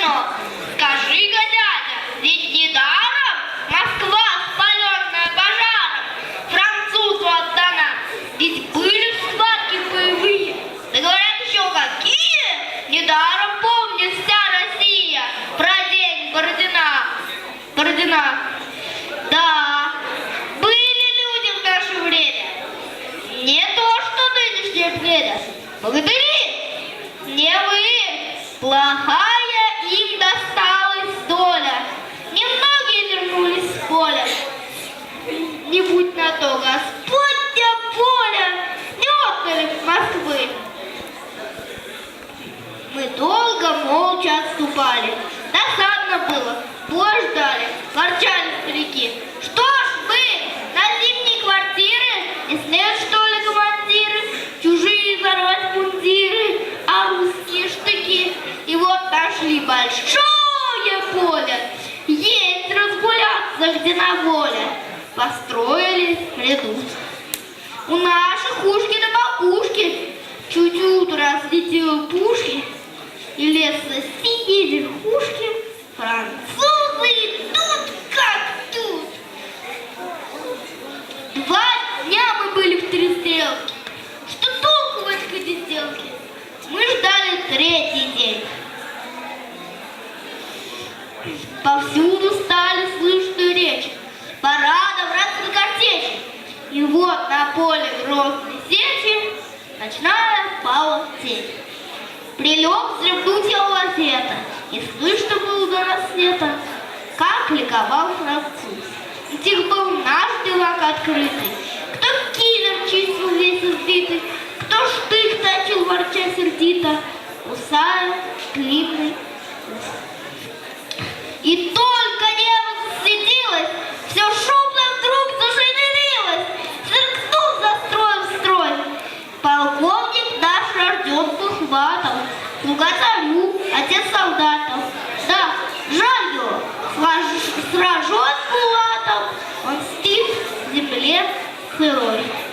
Скажи-ка, дядя, ведь недаром Москва, спаленная пожаром, французу отдана. Ведь были схватки боевые, да говорят еще какие. Недаром помнит вся Россия про день Бородина. Бородина. Да, были люди в наше время. Не то, что нынешнее время. Богатыри, не вы, плохая им досталась доля. Немногие вернулись с поля. Не будь на то, Господня воля, не отдали Москвы. Мы долго молча отступали. Досадно было, большое поле. Есть разгуляться, где на воле. Построили ряду. У наших ушки до макушки Чуть-чуть разлетело пушки И леса синие верхушки Французы идут как тут Два дня мы были в три стрелки Что толку в этой переделке? Мы ждали третий день Повсюду стали слышны речи добраться до картечи. И вот на поле грозной сечи Ночная пала тень. Прилег вздремнуть его лафета И слышно было до рассвета Как ликовал француз. И тих был наш дивак открытый. Кто кивер чистил весь избитый Кто штык точил ворча сердито Кусая длинный и только небо засветилось, все шумно вдруг зашевелилось, сверкнул застроен строй. Полковник наш рожден был хватом, слуга царю, отец солдатов. Да, жаль его, сраж- сражен булатом, он стих в земле сырой.